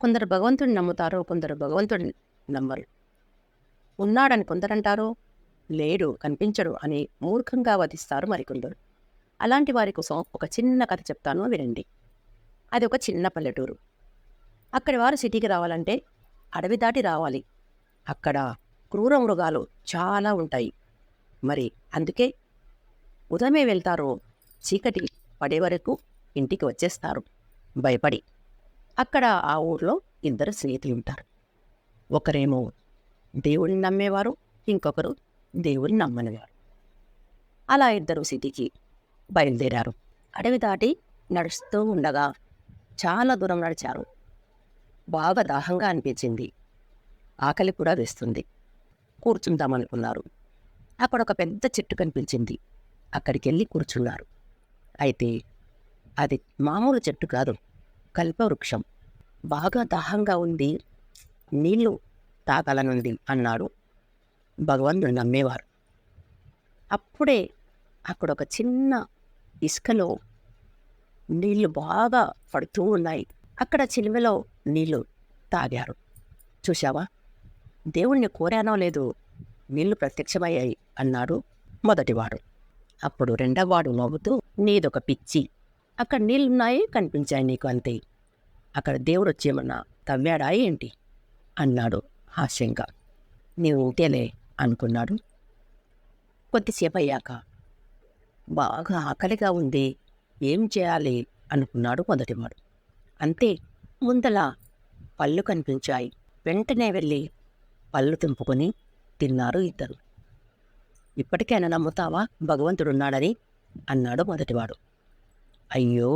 కొందరు భగవంతుడిని నమ్ముతారు కొందరు భగవంతుడిని నమ్మరు. ఉన్నాడని కొందరంటారు? లేడు కనిపించడు అని మూర్ఖంగా వధిస్తారు మరికొందరు. అలాంటి వారి కోసం ఒక చిన్న కథ చెప్తాను వినండి. అది ఒక చిన్న పల్లెటూరు. అక్కడి వారు సిటీకి రావాలంటే అడవి దాటి రావాలి. అక్కడ క్రూర మృగాలు చాలా ఉంటాయి. మరి అందుకే ఉదయమే వెళ్తారు చీకటి పడే వరకు ఇంటికి వచ్చేస్తారు. భయపడి. అక్కడ ఆ ఊర్లో ఇద్దరు స్నేహితులు ఉంటారు ఒకరేమో దేవుడిని నమ్మేవారు ఇంకొకరు దేవుడిని నమ్మనివారు. అలా ఇద్దరు సిటీకి బయలుదేరారు. అడవి దాటి నడుస్తూ ఉండగా చాలా దూరం నడిచారు. బాగా దాహంగా అనిపించింది. ఆకలి కూడా వేస్తుంది. కూర్చుందామనుకున్నారు. అక్కడ ఒక పెద్ద చెట్టు కనిపించింది. అక్కడికి వెళ్ళి కూర్చున్నారు. అయితే అది మామూలు చెట్టు కాదు. కల్పవృక్షం. బాగా దాహంగా ఉంది నీళ్ళు తాగాలనుంది అన్నాడు. భగవంతుడు నమ్మేవారు. అప్పుడే అక్కడ ఒక చిన్న ఇసుకలో నీళ్ళు బాగా పడుతూ ఉన్నాయి. అక్కడ చిలువలో నీళ్ళు తాగారు. చూశావా? దేవుణ్ణి కోరానో లేదు నీళ్ళు ప్రత్యక్షమయ్యాయి అన్నాడు మొదటివాడు. అప్పుడు రెండవవాడు నవ్వుతూ నీదొక పిచ్చి. అక్కడ నీళ్ళున్నాయి కనిపించాయి నీకు అంతే. అక్కడ దేవుడు వచ్చేమన్నా తవ్వాడా ఏంటి? అన్నాడు హాస్యంగా. నీవు ఉంటేలే అనుకున్నాడు. కొద్దిసేపు అయ్యాక బాగా ఆకలిగా ఉంది ఏం చేయాలి? అనుకున్నాడు మొదటివాడు. అంతే ముందల పళ్ళు కనిపించాయి. వెంటనే వెళ్ళి పళ్ళు తెంపుకొని తిన్నారు ఇద్దరు. ఇప్పటికైనా నమ్ముతావా? భగవంతుడున్నాడని అన్నాడు మొదటివాడు. అయ్యో!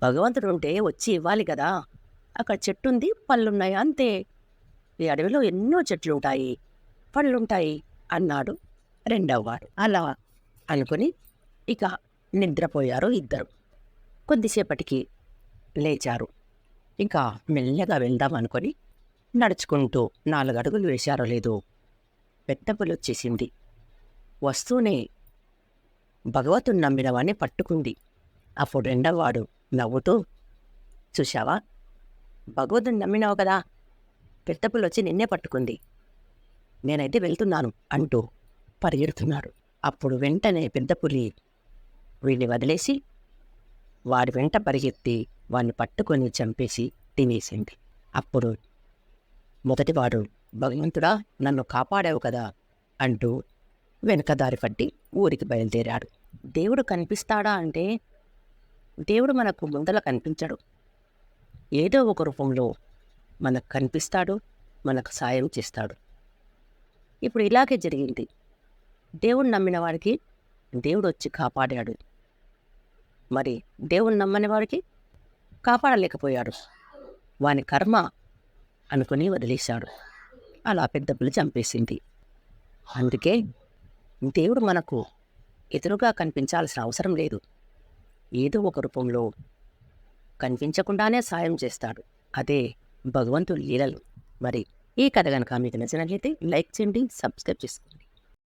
భగవంతుడు ఉంటే వచ్చి ఇవ్వాలి కదా! అక్కడ చెట్టు ఉంది పళ్ళున్నాయి అంతే. ఈ అడవిలో ఎన్నో చెట్లు ఉంటాయి పళ్ళుంటాయి అన్నాడు రెండవవాడు. అలా అనుకుని ఇక నిద్రపోయారు ఇద్దరు. కొద్దిసేపటికి లేచారు. ఇంకా మెల్లగా వెళ్దాం అనుకొని నడుచుకుంటూ నాలుగు అడుగులు వేశారో లేదో పెద్ద పులి వచ్చేసింది వస్తూనే భగవతుని నమ్మిన పట్టుకుంది. అప్పుడు రెండవవాడు నవ్వుతూ చూశావా? భగవతుని నమ్మినావు కదా? పెద్దపులు వచ్చి నిన్నే పట్టుకుంది. నేనైతే వెళ్తున్నాను అంటూ పరిగెడుతున్నాడు. అప్పుడు వెంటనే పెద్దపులి వీడిని వదిలేసి వాడి వెంట పరిగెత్తి వాడిని పట్టుకొని చంపేసి తినేసింది. అప్పుడు మొదటివాడు భగవంతుడా నన్ను కాపాడావు కదా అంటూ వెనక దారి పట్టి ఊరికి బయలుదేరాడు. దేవుడు కనిపిస్తాడా అంటే దేవుడు మనకు ముందల కనిపించడు. ఏదో ఒక రూపంలో మనకు కనిపిస్తాడు మనకు సాయం చేస్తాడు. ఇప్పుడు ఇలాగే జరిగింది. దేవుడు నమ్మిన వారికి దేవుడు వచ్చి కాపాడాడు. మరి దేవుడు నమ్మని వారికి కాపాడలేకపోయాడు. వాని కర్మ అనుకుని వదిలేశాడు. అలా పెద్ద చంపేసింది. అందుకే దేవుడు మనకు ఎదురుగా కనిపించాల్సిన అవసరం లేదు. ఏదో ఒక రూపంలో కనిపించకుండానే సాయం చేస్తాడు. అదే భగవంతుడి లీలలు. మరి ఈ కథ కనుక మీకు నచ్చినట్లయితే లైక్ చేయండి సబ్స్క్రైబ్ చేసుకోండి.